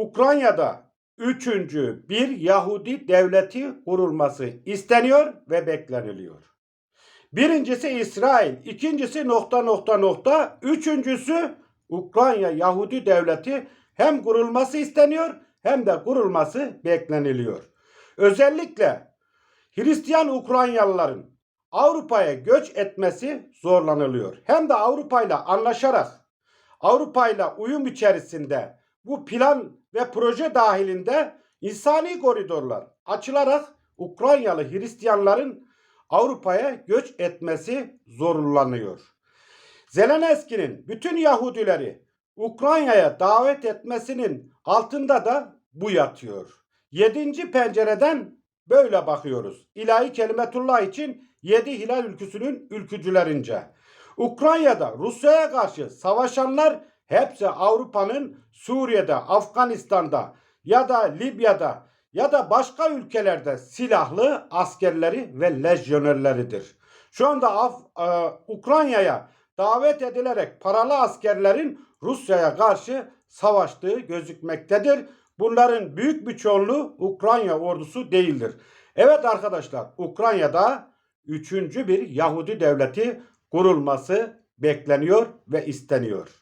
Ukrayna'da üçüncü bir Yahudi devleti kurulması isteniyor ve bekleniliyor. Birincisi İsrail, ikincisi nokta nokta nokta, üçüncüsü Ukrayna Yahudi devleti hem kurulması isteniyor hem de kurulması bekleniliyor. Özellikle Hristiyan Ukraynalıların Avrupa'ya göç etmesi zorlanılıyor. Hem de Avrupa ile anlaşarak Avrupa ile uyum içerisinde bu plan ve proje dahilinde insani koridorlar açılarak Ukraynalı Hristiyanların Avrupa'ya göç etmesi zorlanıyor. Zelenski'nin bütün Yahudileri Ukrayna'ya davet etmesinin altında da bu yatıyor. Yedinci pencereden böyle bakıyoruz. İlahi kelimetullah için yedi hilal ülküsünün ülkücülerince. Ukrayna'da Rusya'ya karşı savaşanlar hepsi Avrupa'nın Suriye'de, Afganistan'da ya da Libya'da ya da başka ülkelerde silahlı askerleri ve lejyonerleridir. Şu anda Af- e, Ukrayna'ya davet edilerek paralı askerlerin Rusya'ya karşı savaştığı gözükmektedir. Bunların büyük bir çoğunluğu Ukrayna ordusu değildir. Evet arkadaşlar Ukrayna'da üçüncü bir Yahudi devleti kurulması bekleniyor ve isteniyor.